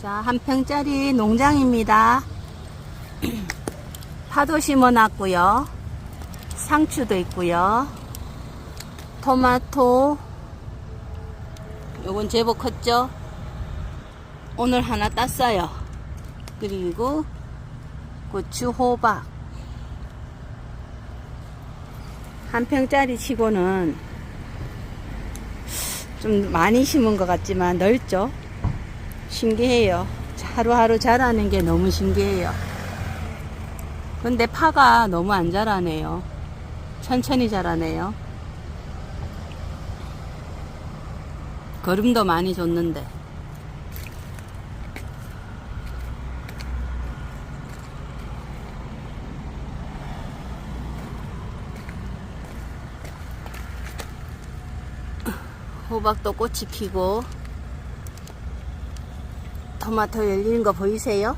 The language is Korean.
자, 한 평짜리 농장입니다. 파도 심어 놨고요. 상추도 있고요. 토마토. 요건 제법 컸죠? 오늘 하나 땄어요. 그리고 고추, 호박. 한 평짜리 치고는 좀 많이 심은 것 같지만 넓죠? 신기해요. 하루하루 자라는 게 너무 신기해요. 근데 파가 너무 안 자라네요. 천천히 자라네요. 거름도 많이 줬는데. 호박도 꽃이 피고 토마토 열리는 거 보이세요?